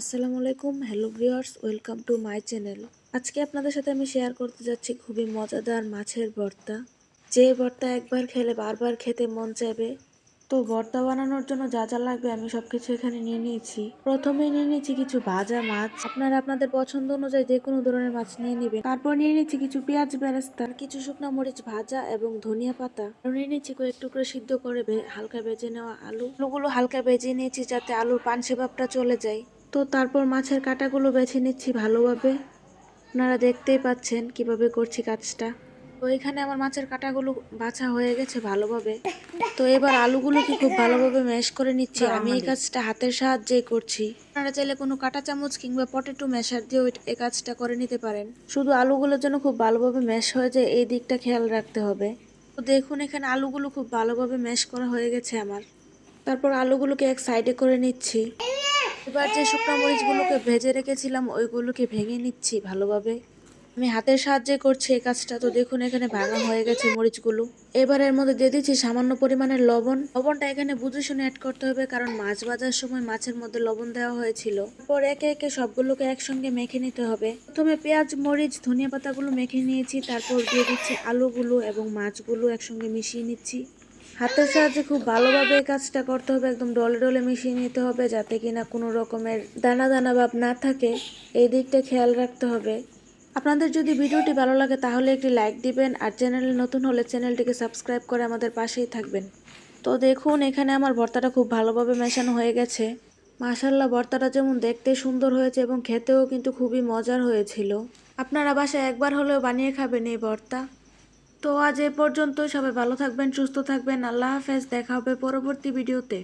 আসসালামু আলাইকুম, hello viewers, welcome to my channel. আজকে আপনাদের সাথে আমি শেয়ার করতে যাচ্ছি খুবই মজাদার মাছের ভর্তা। যে ভর্তা একবার খেলে বারবার খেতে মন চাইবে। তো ভর্তা বানানোর জন্য যা যা লাগবে আমি সবকিছু এখানে নিয়ে নিয়েছি। প্রথমে নিয়ে নিয়েছি কিছু ভাজা মাছ। আপনারা আপনাদের পছন্দ অনুযায়ী যে কোনো ধরনের মাছ নিয়ে নেবেন। তারপর নিয়ে নিয়েছি কিছু পেঁয়াজ বেরেস্তা, কিছু শুকনো মরিচ ভাজা এবং ধনিয়া পাতা। নিয়ে নিচ্ছি কয়েক টুকরো সিদ্ধ করে হালকা ভেজে নেওয়া আলু। আলুগুলো হালকা ভেজে নিয়েছি যাতে আলুর পানসে ভাবটা চলে যায়। তো তারপর মাছের কাঁটাগুলো বেছে নিচ্ছি ভালোভাবে। আপনারা দেখতেই পাচ্ছেন কীভাবে করছি কাজটা। তো এখানে আমার মাছের কাঁটাগুলো বাছা হয়ে গেছে ভালোভাবে। তো এবার আলুগুলোকে খুব ভালোভাবে ম্যাশ করে নিচ্ছি আমি এই কাজটা হাতের সাহায্যেই করছি। আপনারা চাইলে কোনো কাঁটা চামচ কিংবা পটেটো ম্যাশার দিয়েও এই কাজটা করে নিতে পারেন। শুধু আলুগুলোর জন্য খুব ভালোভাবে ম্যাশ হয়ে যায় এই দিকটা খেয়াল রাখতে হবে। তো দেখুন এখানে আলুগুলো খুব ভালোভাবে ম্যাশ করা হয়ে গেছে আমার। তারপর আলুগুলোকে এক সাইডে করে নিচ্ছি। এবার যে শুকনো মরিচগুলোকে ভেজে রেখেছিলাম, ওইগুলোকে ভেঙে নিচ্ছি ভালোভাবে। আমি হাতের সাহায্যে করছি এই কাজটা, তো দেখুন এখানে ভাঙা হয়ে গেছে মরিচগুলো। এবার এর মধ্যে দিয়ে দিচ্ছি সামান্য পরিমাণের লবণ। লবণটা এখানে বুঝে শুনে অ্যাড করতে হবে, কারণ মাছ ভাজার সময় মাছের মধ্যে লবণ দেওয়া হয়েছিল। তারপর একে একে সবগুলোকে একসঙ্গে মেখে নিতে হবে। প্রথমে পেঁয়াজ, মরিচ, ধনিয়া পাতাগুলো মেখে নিয়েছি, তারপর দিয়ে দিচ্ছি আলুগুলো এবং মাছগুলো একসঙ্গে মিশিয়ে নিচ্ছি। হাতের সাহায্যে খুব ভালোভাবে কাজটা করতে হবে, একদম ডলে ডলে মিশিয়ে নিতে হবে যাতে কিনা কোনো রকমের দানা দানা ভাব না থাকে। এই দিকটা খেয়াল রাখতে হবে। আপনাদের যদি ভিডিওটি ভালো লাগে তাহলে একটি লাইক দিবেন আর চ্যানেলে নতুন হলে চ্যানেলটিকে সাবস্ক্রাইব করে আমাদের পাশেই থাকবেন। তো দেখুন, এখানে আমার ভর্তাটা খুব ভালোভাবে মেশানো হয়ে গেছে। মাশাল্লাহ ভর্তাটা যেমন দেখতে সুন্দর হয়েছে এবং খেতেও কিন্তু খুবই মজার হয়েছিল। আপনারা বাসায় একবার হলেও বানিয়ে খাবেন এই ভর্তা। তো আজ এ পর্যন্ত সবাই ভালো থাকবেন, সুস্থ থাকবেন। আল্লাহ হাফেজ, দেখা হবে পরবর্তী ভিডিওতে।